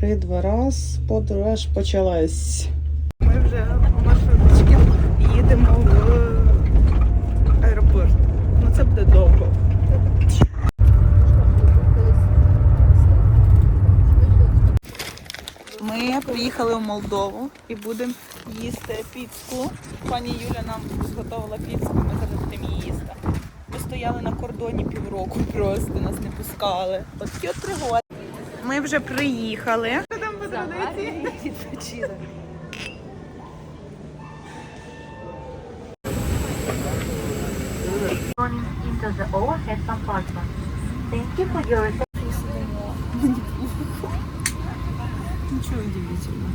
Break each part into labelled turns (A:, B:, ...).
A: Три-два раз. Подорож почалась. Ми вже у маршруточці їдемо в аеропорт. Ну це буде довго. Ми приїхали в Молдову і будемо їсти піцку. Пані Юля нам зготувала піцку, ми зараз будемо її їсти. Ми стояли на кордоні півроку просто, нас не пускали. От от пригоди. Ми вже приїхали. Що там по традиції?
B: Going into the overhead compartment. Thank you for your
A: Нічого удивительного.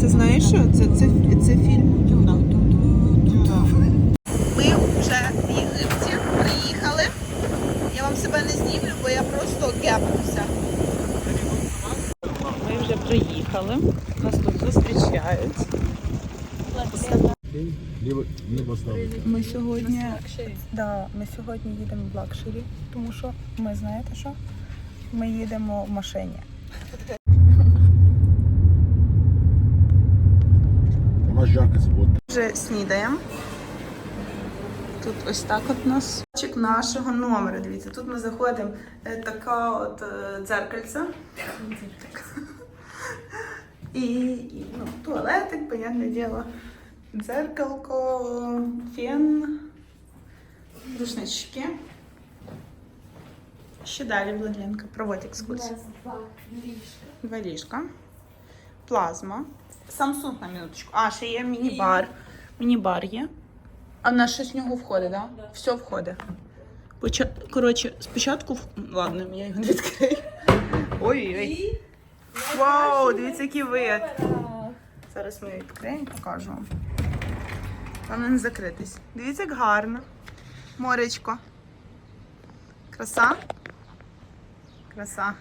A: Це знаєш що? Це, це, це фільм. Ми вже в Єгипті приїхали. Я вам себе не знімлю, бо я просто гепнуся. Ми вже приїхали. Нас тут зустрічають. Ми сьогодні, да, ми сьогодні їдемо в лакшері, тому що ми знаєте що? Ми їдемо в машині.
C: У нас жарко сегодня.
A: Вже снідаємо. Тут ось так от нас чек нашого номера. Дивіться, тут ми заходимо е, така от е, дзеркальце. І, і ну, туалетик, понятне діло. Дзеркалко, фен, рушнички. Ще далі, Владленка, проводь екскурсію. Два ліжка. Плазма. Samsung на минуточку. А, ще є міні-бар. Міні-бар є. А на щось в нього входить, так? Да? Все входить. Поча... Коротше, спочатку. в- Ладно, я його не відкрию. Ой-ой. Вау, дивіться, який вид. Зараз ми відкриємо, покажу вам. Головне не закритись. Дивіться, як гарно. Моречко. Краса. Краса.